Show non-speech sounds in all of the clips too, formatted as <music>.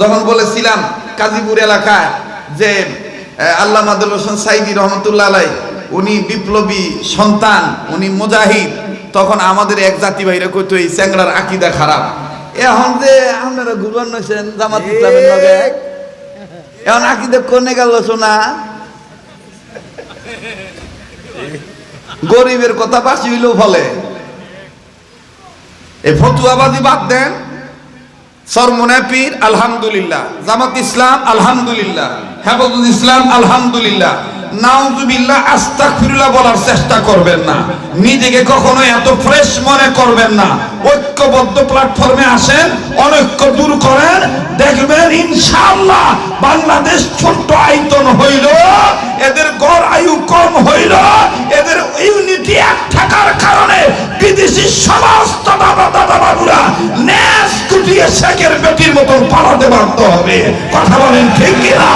যখন বলেছিলাম কাজীপুর এলাকায় যে আল্লাহ মাদুল হোসেন সাইদি রহমতুল্লাহ আলাই উনি বিপ্লবী সন্তান উনি মুজাহিদ তখন আমাদের এক জাতি ভাইরা কইতো এই চ্যাংড়ার আকিদা খারাপ। এখন যে আপনারা গুরবান নইছেন জামাত ইসলামের লগে এখন আকিদা কোনে গেল শোনা গরিবের কথা বাসি হইলেও ফলে এই ফতুয়াবাজি বাদ দেন। সরমনে পীর আলহামদুলিল্লাহ। জামাত ইসলাম আলহামদুলিল্লাহ। হেফাজুল ইসলাম, আলহামদুলিল্লাহ। নাউজুবিল্লাহ বলার চেষ্টা করবেন না। নিজেকে কখনো এত ফ্রেশ মনে করবেন না। ঐক্যবদ্ধ প্ল্যাটফর্মে আসেন, অনৈক্য দূর করেন, দেখবেন বাংলাদেশ ছোট্ট আয়তন হইল, এদের গড় আয়ু কম হইল, এদের ইউনিটি এক থাকার কারণে বিদেশি সমস্ত দাদা দাদা বাবুরা ন্যাস কুটিয়ে শেখের বেটির মতন পালাতে বাধ্য হবে। কথা বলেন ঠিক কিনা?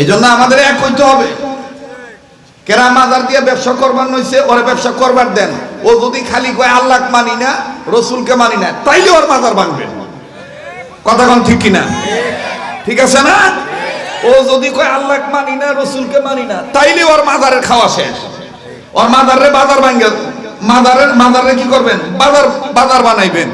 এই জন্য আমাদের এক হইতে হবে। কেরা মাজার দিয়ে ব্যবসা করবার নইছে, ওরে ব্যবসা করবার দেন। ও যদি খালি কয় আল্লাহ মানি না, রসুলকে মানি না, তাইলে ওর মাজার ভাঙবেন কথা কোন ঠিক কিনা? ঠিক আছে না? ও যদি কয় আল্লাহ মানি না, রসুলকে মানি না, তাইলে ওর মাজারের খাওয়া শেষ। ওর মাজারে বাজার ভাঙ্গে মাজারের মাজারে কি করবেন? বাজার বাজার বানাইবেন।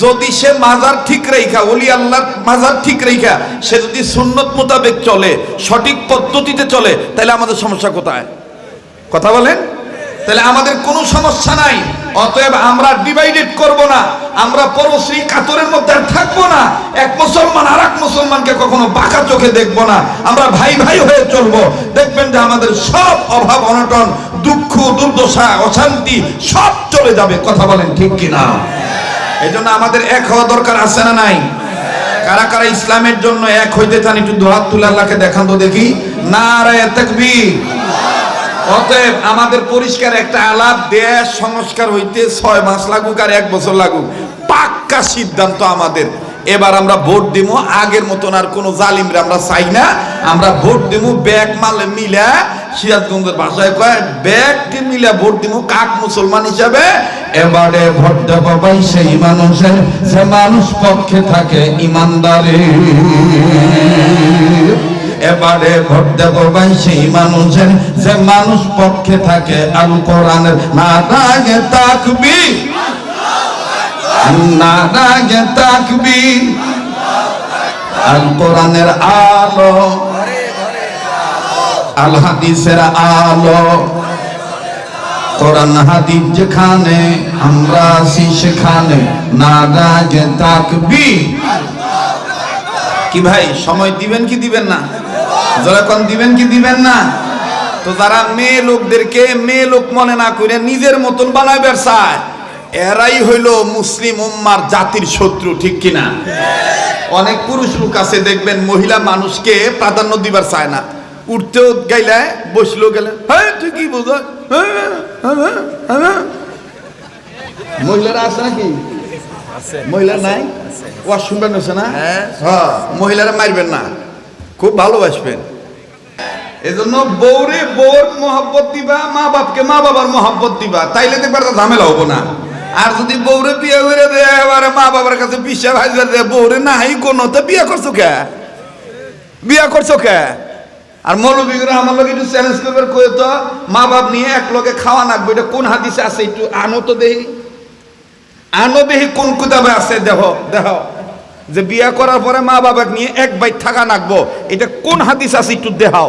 যদি সে মাজার ঠিক রেখা ওলি আল্লাহর মাজার ঠিক রেখা সে যদি সুন্নত মোতাবেক চলে, সঠিক পদ্ধতিতে চলে, তাহলে আমাদের সমস্যা কোথায়? কথা বলেন? তাহলে আমাদের কোনো সমস্যা নাই। অতএব আমরা ডিভাইডেড করব না। আমরা পরশ্রী কাতরের মধ্যে আর থাকব না। এক মুসলমান আর এক মুসলমানকে কখনো বাঁকা চোখে দেখব না। আমরা ভাই ভাই হয়ে চলবো। দেখবেন যে আমাদের সব অভাব, অনটন, দুঃখ, দুর্দশা, অশান্তি সব চলে যাবে। কথা বলেন ঠিক কিনা? এই জন্য আমাদের এক হওয়া দরকার আছে না নাই? কারা কারা ইসলামের জন্য এক হইতে চান, একটু দোহাত তুলে আল্লাহকে দেখান তো দেখি। না রায় তাকবীর। অতএব আমাদের পরিষ্কার একটা আলাপ, দেশ সংস্কার হইতে ছয় মাস লাগুক আর এক বছর লাগুক, পাক্কা সিদ্ধান্ত আমাদের। এবার আমরা ভোট দিব আগের মতন আর কোনো জালিমরে আমরা চাই না। আমরা ভোট দিব ব্যাগ মালে মিলা সিরাজগঞ্জের ভাষায় কয় ব্যাগকে মিলা ভোট দিব কাক মুসলমান হিসাবে? এবারে ভোট দেব ভাই সেই মানুষের, সে মানুষ পক্ষে থাকে ইমানদারে এবারে ভোট দেব ভাই সেই মানুষের যে মানুষ পক্ষে থাকে আল কোরআনের। না রাগে তাকবি না রাগে তাকবি আল কোরআনের আলো। আল হাদিসের আলো। কোরআন হাদিস যেখানে, আমরা আছি সেখানে। তাকবি কি ভাই, সময় দিবেন কি দিবেন না? যখন দিবেন কি দিবেন না? তো যারা মেয়ে লোকদেরকে, মেয়ে লোক মনে না করে নিজের মতন বানাইবার চায় এরাই হইল মুসলিম উম্মার জাতির শত্রু, ঠিক কিনা? অনেক পুরুষ লোক আছে, দেখবেন মহিলা মানুষকে প্রাধান্য দিবার চায় না। উঠতেও গেলে বসলেও গেলে হ্যাঁ তুই কি বুঝ মহিলারা আছে নাকি? মহিলা নাই? ওয়াজ শুনবেন হচ্ছে না? হ্যাঁ। মহিলারা মারবেন না। খুব ভালোবাসবেন। এজন্য বউরে বউর মহব্বত দিবা মা বাপকে মা বাবার মহব্বত দিবা তাইলে দেখবার তো ঝামেলা হব না। আর যদি বউরে বিয়ে করে দেয় এবারে মা বাবার কাছে পিসা ভাজবে দেয় বউরে নাই কোনো তো বিয়ে করছ কে? বিয়ে করছ কে? আর মৌলবীরা আমার লোক একটু চ্যালেঞ্জ করবে কয়ে তো মা বাপ নিয়ে এক লোকে খাওয়া নাকবে, এটা কোন হাদিসে আছে একটু আনো তো দেহি আনো দেহি কোন কিতাবে আছে দেহ দেহ যে বিয়া করার পরে মা বাবাকে নিয়ে এক বাইক থাকা নাকবো, এটা কোন হাদিস আছে একটু দেখাও।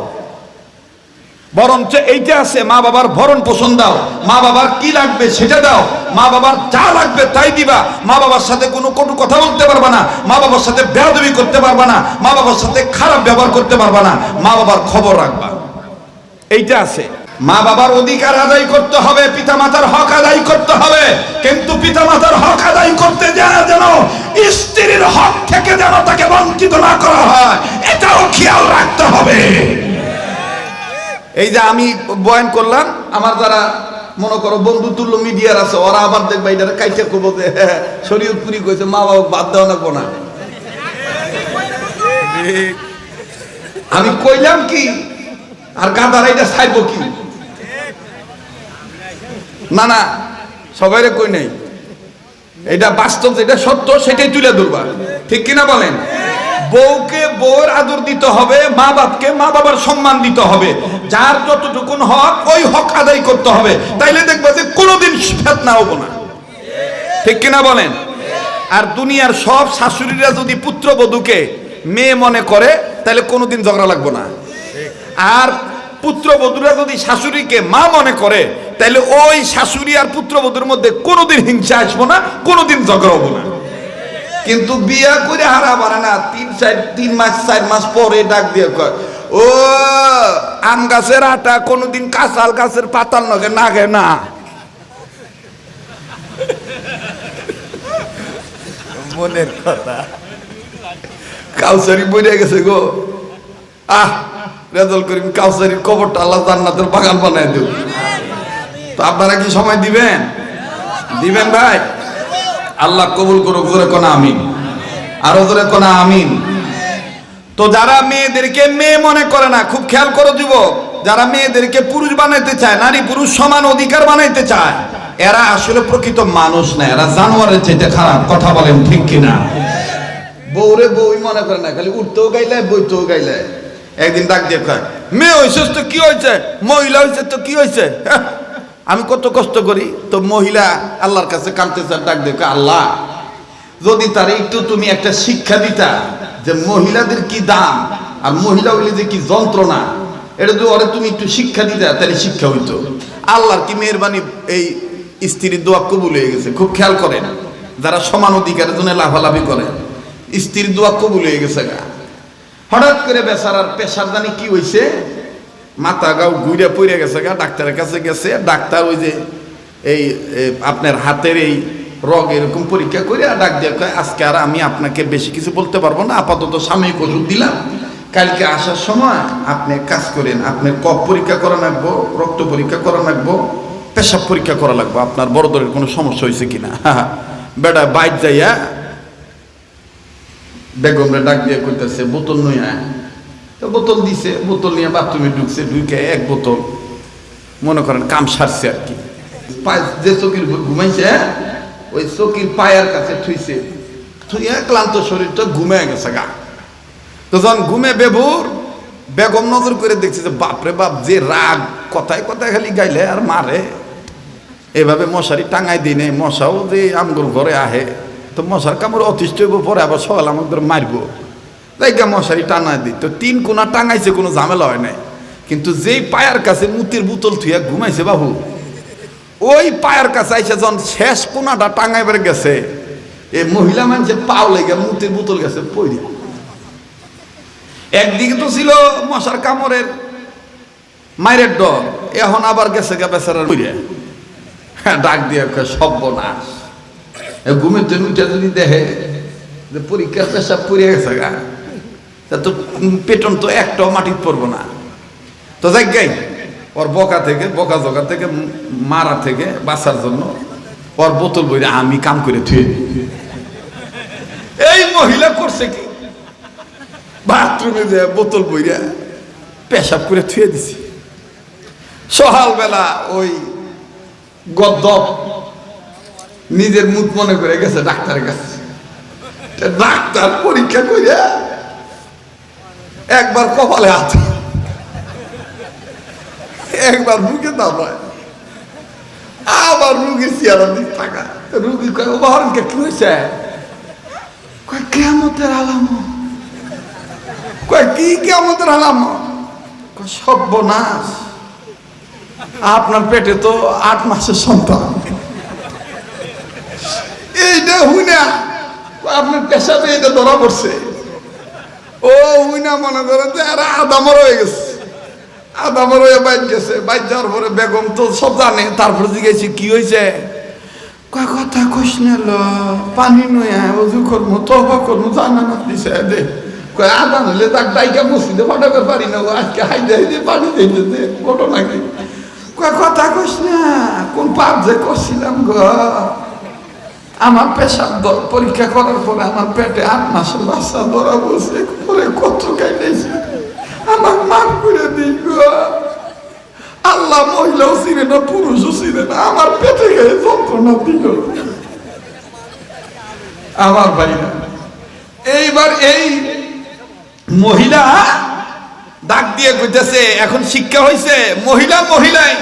বরঞ্চ এইটা আছে, মা বাবার ভরণ পোষণ দাও। মা বাবার কি লাগবে সেটা দাও। মা বাবার যা লাগবে তাই দিবা। মা বাবার সাথে কোনো কটু কথা বলতে পারবা না। মা বাবার সাথে বেয়াদবি করতে পারবা না। মা বাবার সাথে খারাপ ব্যবহার করতে পারবা না। মা বাবার খবর রাখবা। এইটা আছে। মা বাবার অধিকার আদায় করতে হবে পিতা মাতার হক আদায় করতে হবে। কিন্তু পিতা মাতার হক আদায় করতে যায় যেন স্ত্রীর হক থেকে যেন তাকে বঞ্চিত না করা হয়, এটাও খেয়াল রাখতে হবে। এই যে আমি বয়ান করলাম, আমার যারা, মনে করো বন্ধু তুল্য মিডিয়ার আছে, ওরা আবার দেখবে এটা কাইতে কবো যে <laughs> শরীয়তপুরি কইছে, মা বাবা বাদ দেওয়া না কোনা আমি কইলাম কি, আর গাদার এটা ছাইব কি? না না, সবাইরে কই নাই। এটা বাস্তব, যেটা সত্য, সেটাই তুলে ধরবা। ঠিক কিনা বলেন? বউকে বউর আদর দিতে হবে মা বাপকে মা বাবার সম্মান দিতে হবে। যার যতটুকুন হক, ওই হক আদায় করতে হবে। তাইলে দেখবা যে কোনোদিন ফেতনা হব না। ঠিক কিনা বলেন? আর দুনিয়ার সব শাশুড়িরা যদি পুত্র পুত্রবধূকে মেয়ে মনে করে তাহলে কোনোদিন ঝগড়া লাগবো না। আর পুত্রবধূরা যদি শাশুড়িকে মা মনে করে তাহলে ওই শাশুড়ি আর পুত্রবধূর মধ্যে কোনোদিন হিংসা আসব না, কোনোদিন ঝগড়া হব না। কিন্তু বিয়া করে হারা পারে না, তিন চার তিন মাস, চার মাস পরে ডাক দিয়ে কয়, ও, আম গাছের আটা কোনোদিন কাঁচাল গাছের পাতাল নগে, নাগে না। মনের কথা। কাউসারি বইরে গেছে গো। আহ, রেজাল করিম, কাউসারির কবরটা আল্লাহ জান্নাতের বাগান বানায় দেব তো আপনারা কি সময় দিবেন? দিবেন ভাই? আল্লাহ কবুল করো জোরে কোনা আমিন। আরও জোরে কোনা আমিন। তো যারা মেয়েদেরকে মেয়ে মনে করে না খুব খেয়াল করো যুবক যারা মেয়েদেরকে পুরুষ বানাইতে চায় নারী পুরুষ সমান অধিকার বানাইতে চায় এরা আসলে প্রকৃত মানুষ না এরা জানোয়ারের চাইতে খারাপ কথা বলেন ঠিক কিনা? বউরে বউই মনে করে না খালি উঠতেও গাইলে বইতেও গাইলে। একদিন ডাক দিয়ে মেয়ে হয়েছে তো কি হয়েছে মহিলা হয়েছে তো কি হয়েছে হ্যাঁ, আমি কত কষ্ট করি তো মহিলা আল্লাহর কাছে কামতেছে ডাক দিয়ে কয়, আল্লাহ যদি তার একটু তুমি একটা শিক্ষা দিতা যে মহিলাদের কি দাম আর মহিলা হইলে যে কি যন্ত্রণা এটা যদি ওরে তুমি একটু শিক্ষা দিতা তাহলে শিক্ষা হইতো। আল্লাহর কি মেহরবানি এই স্ত্রীর দোয়া কবুল হয়ে গেছে খুব খেয়াল করেন যারা সমান অধিকারের জন্য লাভালাভি করে স্ত্রীর দোয়া কবুল হয়ে গেছে গা। হঠাৎ করে বেচারার পেশার জানি কি হয়েছে মাথা গাও ঘুরে পড়ে গেছে গা, ডাক্তারের কাছে গেছে, ডাক্তার ওই যে, এই আপনার হাতের এই রগ এরকম পরীক্ষা করে ডাক দিয়ে আজকে আর আমি আপনাকে বেশি কিছু বলতে পারব না, আপাতত সাময়িক ওষুধ দিলাম। কালকে আসার সময় আপনি কাজ করেন আপনার কফ পরীক্ষা করা লাগবো, রক্ত পরীক্ষা করা লাগবো, পেশাব পরীক্ষা করা লাগবো, আপনার বড় ধরনের কোনো সমস্যা হয়েছে কিনা? <laughs> বেটা বাইর যাইয়া বেগমরে ডাক দিয়ে কইতেছে, বোতল নই আয় তো বোতল দিছে, বোতল নিয়ে বাথরুমে ঢুকছে, ঢুকে এক বোতল। মনে করেন কাম সারছে আর কি। যে চকির ঘুমাইছে ওই চকির পায়ের কাছে থুইছে। থুইয়া ক্লান্ত শরীরটা ঘুমে গেছে গা। তো যখন ঘুমে বেভুর বেগম নজর করে দেখছে যে, বাপরে বাপ, যে রাগ, কথায় কথায় খালি গাইলে আর মারে। এভাবে মশারি টাঙাই দিই নেই, মশাও যে আমগুর ঘরে আহে, তো মশার কামড় অতিষ্ঠ হইব, পরে আবার সকাল আমাদের মারবো। জায়গা মশারি টাঙাই দিই। তো তিন কোনা টাঙাইছে কোনো ঝামেলা হয় নাই। কিন্তু যেই পায়ার কাছে মুতির বোতল থুইয়া ঘুমাইছে বাবু ওই পায়ের কাছে আইসে যখন শেষ কোনাটা টাঙাইবার গেছে এই মহিলা মানুষের পাও লেগে মুতির বোতল গেছে পড়ি একদিকে তো ছিল মশার কামড়ের মায়ের ডর এখন আবার গেছে গা বেচারার পইরে হ্যাঁ, ডাক দিয়ে এ ঘুমেতে নুইটা যদি দেখে যে পরীক্ষার পেশাব পড়ে গেছে গা। তা তো পেটন তো একটাও মাটির পড়ব না। তো যাই ওর বকা থেকে, বকা জকা থেকে মারা থেকে বাঁচার জন্য ওর বোতল বইরে আমি কাম করে থুয়ে। এই মহিলা করছে কি? বাথরুমে যে বোতল বইরা পেশাব করে থুয়ে দিছি। সকালবেলা ওই গদ্দপ নিজের মুখ মনে করে গেছে ডাক্তারের কাছে। ডাক্তার পরীক্ষা করিয়া একবার কপালে হাত। একবার মুখে দাবায় আবার রুগীর চেয়ারা দিক থাকা। রুগী কয় উদাহরণকে কি হয়েছে? কয় কেমতের আলাম কয়, কি কেমতের আলাম কয়, সর্বনাশ। আপনার পেটে তো আট মাসের সন্তান। এইটা হুইনা। আপনার পেশাবে এটা ধরা পড়ছে। ও হুইনা মনে করেন যে আরে আদামর হয়ে গেছে। আদামর হয়ে বাইর গেছে। বাইর যাওয়ার পরে বেগম তো সব জানে। তারপরে জিজ্ঞেসি, কি হয়েছে কয়, কথা কইস না লো, পানি নয়া অজু করব তবা করব জানা না দিছে, দে। কয়, আদান হলে তাক ডাইকা মসজিদে পাঠাবে পারি না ও আজকে হাইদে হাইদে পানি দিতে ঘটনা কি? কয়, কথা কইস না, কোন পাপ যে করছিলাম গো আমার পেশাব পরীক্ষা করার পরে আমার পেটে আট মাসের বাচ্চা ধরা বসে পরে কত খাইলেছি আমার মাফ করে দিই আল্লাহ মহিলাও ছিলেন না, পুরুষও ছিলেন না, আমার পেটে গিয়ে যন্ত্রণা দিল। আমার ভাইরা, এইবার এই মহিলা ডাক দিয়ে কইতেছে, এখন শিক্ষা হয়েছে মহিলা মহিলাই,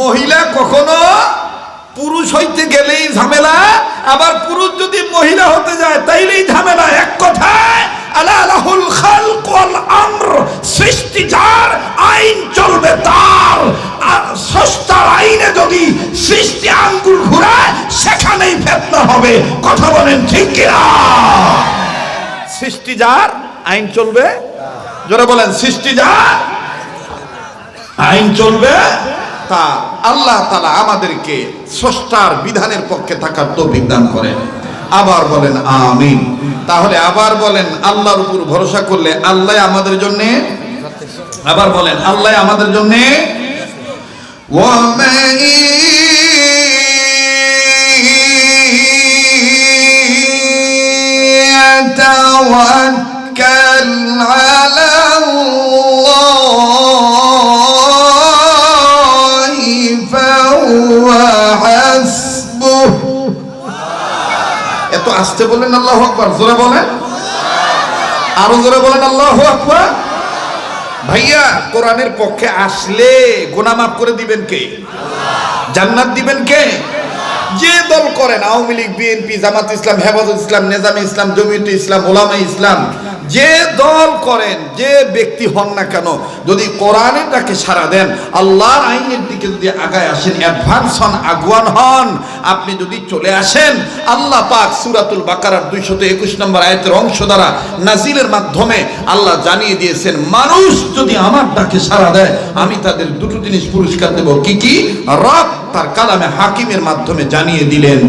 মহিলা কখনো পুরুষ হইতে গেলেই ঝামেলা, আবার পুরুষ যদি মহিলা হতে যায়, তাইলেই ঝামেলা। এক কথায় আইন চলবে তার। সস্তার আইনে যদি সৃষ্টি সেখানেই হবে। কথা বলেন ঠিক আইন চলবে, জোরে বলেন, সৃষ্টি যার আইন চলবে তা আল্লাহ তালা আমাদেরকে স্রষ্টার বিধানের পক্ষে থাকার তৌফিক দান করেন আবার বলেন আমিন তাহলে আবার বলেন আল্লাহর উপর ভরসা করলে আল্লাহ আমাদের জন্য আবার বলেন আল্লাহ আমাদের জন্য ومن يتوكل على আসতে বলেন আল্লাহ আকবর, জোরে বলেন। আরও জোরে বলেন আল্লাহ আকবর। ভাইয়া, কোরআনের পক্ষে আসলে গোনা মাফ করে দিবেন কে? জান্নাত দিবেন কে? যে দল করেন, আওয়ামী লীগ, বিএনপি, জামাত ইসলাম, হেফাজত ইসলাম, নেজামে ইসলাম, জমিয়ত ইসলাম, ওলামা ইসলাম যে দল করেন, যে ব্যক্তি হন না কেন, যদি কোরআনেরটাকে সারা দেন, আল্লাহর আইনের দিকে যদি আগায় আসেন অ্যাডভান্স হন, আগুয়ান হন, আপনি যদি চলে আসেন, আল্লাহ পাক সুরাতুল বাকারার দুইশত একুশ নম্বর আয়তের অংশ দ্বারা নাজিলের মাধ্যমে আল্লাহ জানিয়ে দিয়েছেন, মানুষ যদি আমার ডাকে সারা দেয়, আমি তাদের দুটো জিনিস পুরস্কার দেব, কি কি? রব তার কালামে হাকিমের মাধ্যমে জানিয়ে দিলেন,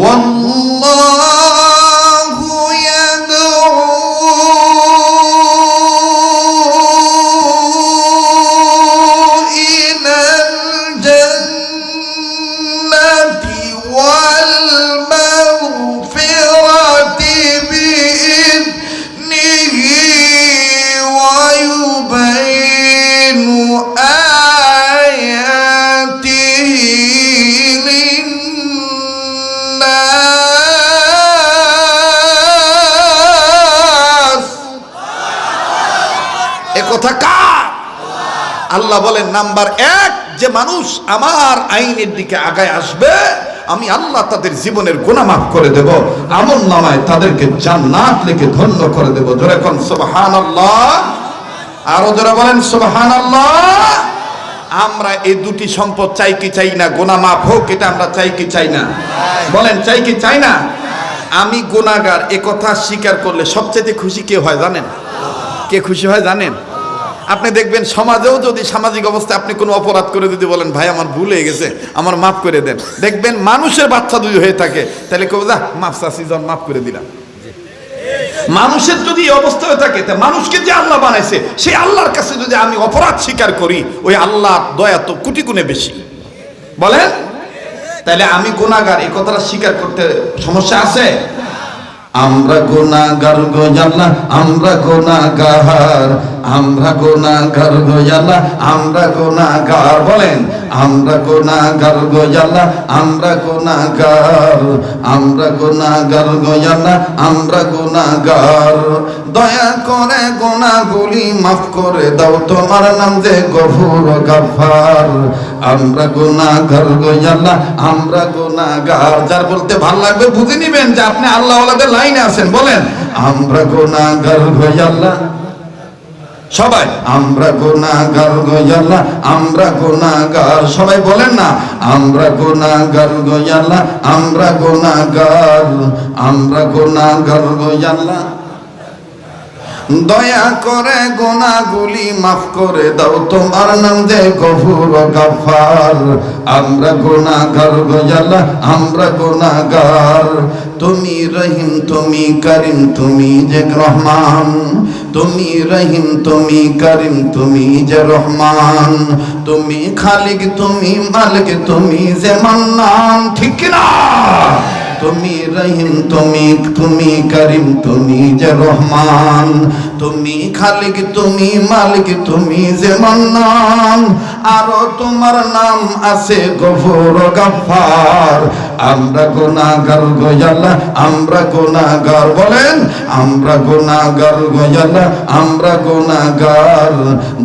ওয়াল্লাহু আল্লাহ বলেন, নাম্বার এক, যে মানুষ আমার আইনের দিকে আগায় আসবে, আমি আল্লাহ তাদের জীবনের গুনাহ মাফ করে দেব, আমল নামায় তাদেরকে জান্নাত লিখে ধন্য করে দেব। জোরে কোন, সুবহানাল্লাহ? আরও জোরে বলেন, সুবহানাল্লাহ? আমরা এই দুটি সম্পদ চাই কি চাই না গোনা মাফ হোক, এটা আমরা চাই কি চাই না? বলেন, চাই কি চাই না? আমি গুনাহগার, এ কথা স্বীকার করলে সবচেয়ে খুশি কে হয় জানেন? কে খুশি হয় জানেন? আপনি দেখবেন সমাজেও যদি সামাজিক অবস্থায় আপনি কোনো অপরাধ করে যদি বলেন, ভাই, আমার ভুল হয়ে গেছে, আমার মাফ করে দেন। দেখবেন মানুষের বাচ্চা যদি হয়ে থাকে, তাহলে কেউ যা, মাফ চাষি জন মাফ করে দিলাম। মানুষের যদি অবস্থা হয়ে থাকে, তা মানুষকে যে আল্লাহ বানাইছে সেই আল্লাহর কাছে যদি আমি অপরাধ স্বীকার করি, ওই আল্লাহ দয়া তো কোটি গুণে বেশি। বলেন? তাহলে আমি গুণাগার এই কথাটা স্বীকার করতে সমস্যা আছে? আমরা গুনাহগার গো জাল্লা, আমরা গুনাহগার আমরা গুনাহগার গো জাল্লা, আমরা গুনাহগার বলেন, আমরা গুনাহগার গো জাল্লা, আমরা গুনাহগার আমরা গুনাহগার গো জাল্লা, আমরা গুনাহগার দয়া করে গুনাহগুলি মাফ করে দাও, তোমার নাম যে গফুর গাফার। আমরা গুনাহগার গো জাল্লা আমরা গুনাহগার। যার বলতে ভালো লাগবে বুঝে নিবেন যে আপনি আল্লাহ ওয়ালাদের লাইনে আছেন, বলেন, আমরা গুনাহগার গো জাল্লা সবাই, আমরা গুনাহগার গো জাল্লা আমরা গুনাহগার। সবাই বলেন না, আমরা গুনাহগার গো জাল্লা আমরা গুনাহগার আমরা গুনাহগার গো জাল্লা দয়া করে গোনাগুলি মাফ করে দাও, তোমার নাম দে গফুর গাফার আমরা গোনাগার গজালা আমরা গোনাগার তুমি রহিম, তুমি করিম, তুমি যে রহমান। তুমি রহিম, তুমি করিম, তুমি যে রহমান। তুমি খালিক, তুমি মালিক, তুমি যে মান্নান। ঠিক না তুমি রহিম তুমি তুমি করিম তুমি যে রহমান। তুমি খালিক, তুমি মালিক, তুমি যে মন্নান। আরও তোমার নাম আছে গফুর গাফার আমরা গুনাহগার গয়ালা আমরা গুনাহগার বলেন, আমরা গুনাহগার গয়ালা আমরা গুনাহগার।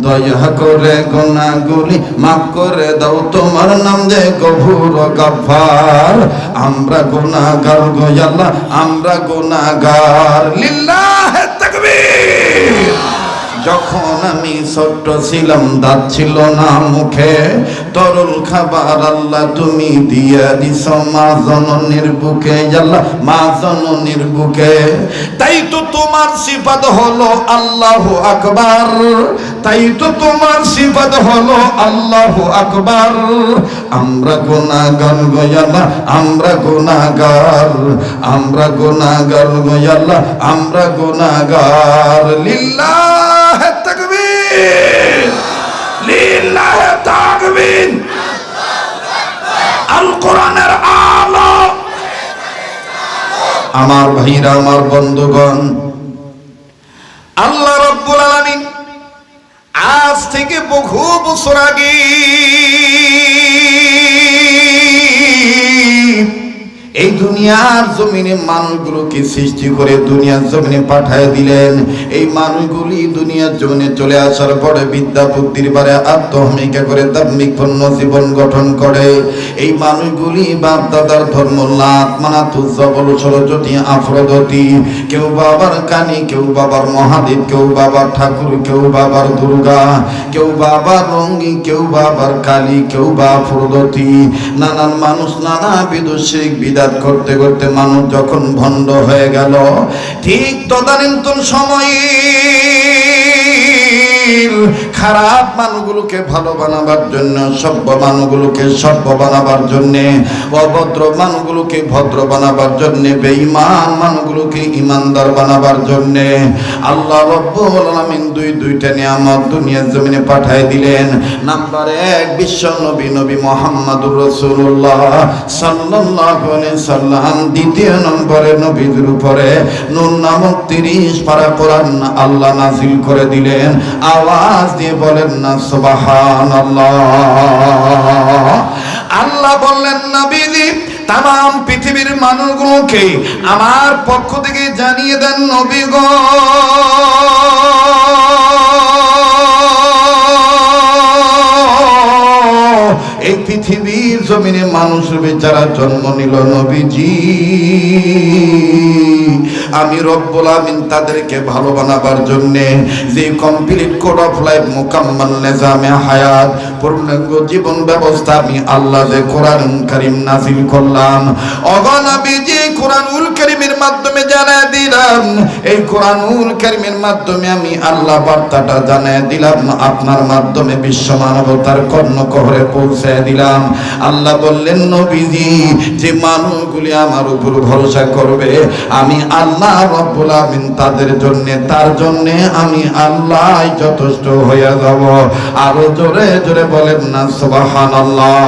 দয়া করে গুনাহগুলি মাফ করে দাও, তোমার নাম যে গফুর গাফার আমরা গুনাহগার গয়ালা আমরা গুনাহগার। লিল্লাহ তাকবীর। যখন আমি ছোট্ট ছিলাম, দাঁত ছিল না মুখে। তরল খাবার আল্লাহ তুমি দিয়া দিছ মা জননীর বুকে, আল্লাহ, মা জননীর বুকে। তাই তো তোমার সিফাত হলো আল্লাহ আকবার। তাই তো তোমার সিফাত হলো আল্লাহ আকবার। আমরা গুনাহগার গয়ালা আমরা গুনাহগার আমরা গুনাহগার গয়ালা আমরা গুনাহগার লিল্লাহ! আল। আমার ভাইরা আমার বন্ধুগণ আল্লাহ রব্বুল আলামিন আজ থেকে বহু বছর আগে এই দুনিয়ার জমিনে মানুষগুলোকে সৃষ্টি করে দুনিয়ার জমিনে পাঠায় দিলেন। এই মানুষগুলি দুনিয়ার জমিনে চলে আসার পরে বিদ্যা বুদ্ধির বারে আত্মহমিকা করে দাম্মিক পণ্য জীবন গঠন করে। এই মানুষগুলি বাপ দাদার ধর্ম লাত মানা তুজবল সরস্বতী আফ্রদতি কেউ বাবার কানি, কেউ বাবার মহাদেব, কেউ বাবার ঠাকুর, কেউ বাবার দুর্গা। কেউ বাবার রঙ্গি কেউ বাবার কালী, কেউ বা আফ্রদতি নানান মানুষ, নানা বিদুষিক বিদাত করতে করতে মানুষ যখন ভণ্ড হয়ে গেল ঠিক তদানীন্তন সময়ে খারাপ মানুষগুলোকে ভালো বানাবার জন্য, সভ্য মানুষগুলোকে সভ্য বানাবার জন্য, অভদ্র মানুষগুলোকে ভদ্র বানাবার জন্য, বেঈমান মানুষগুলোকে ইমানদার বানাবার জন্য। আল্লাহ রব্বুল আলামিন দুই দুইটা নিয়ামত দুনিয়ার জমিনে পাঠায় দিলেন। নাম্বার এক, বিশ্ব নবী নবী মোহাম্মদুর রাসূলুল্লাহ সাল্লাল্লাহু আলাইহি সাল্লাম। দ্বিতীয় নম্বরে নবীদের উপরে নূর নামক 30 পারা কোরআন আল্লাহ নাজিল করে দিলেন। আওয়াজ দিয়ে বলেন না, সুবহানাল্লাহ। আল্লাহ বললেন, নবীজি তাম পৃথিবীর মানুষগুলোকে আমার পক্ষ থেকে জানিয়ে দেন, নবী গো। এই পৃথিবীর জমিনে মানুষ বেচারা জন্ম নিল, নবীজি আমি রব্বুল আমিন তাদেরকে ভালো বানাবার জন্য যে কমপ্লিট কোড অফ লাইফ মোকাম্মাল নিজামে হায়াত, পূর্ণাঙ্গ জীবন ব্যবস্থা আমি আল্লাহ যে কোরআন কারীম নাজিল করলাম। অগনবী যে কোরআনুল কারীমের মাধ্যমে জানায় দিলাম। এই কোরআনুল কারীমের মাধ্যমে আমি আল্লাহ বার্তাটা জানায় দিলাম। আপনার মাধ্যমে বিশ্ব মানবতার কর্ণকহরে পৌঁছে দিলাম। আল্লাহ বললেন, নবীজি, যে মানুষগুলি আমার উপর ভরসা করবে, আমি আল্লাহ রব্বুল আমিন তাদের জন্য, তার জন্য আমি আল্লাহ যথেষ্ট হয়ে যাব। আরও জোরে জোরে বলেন না, সুবহানাল্লাহ।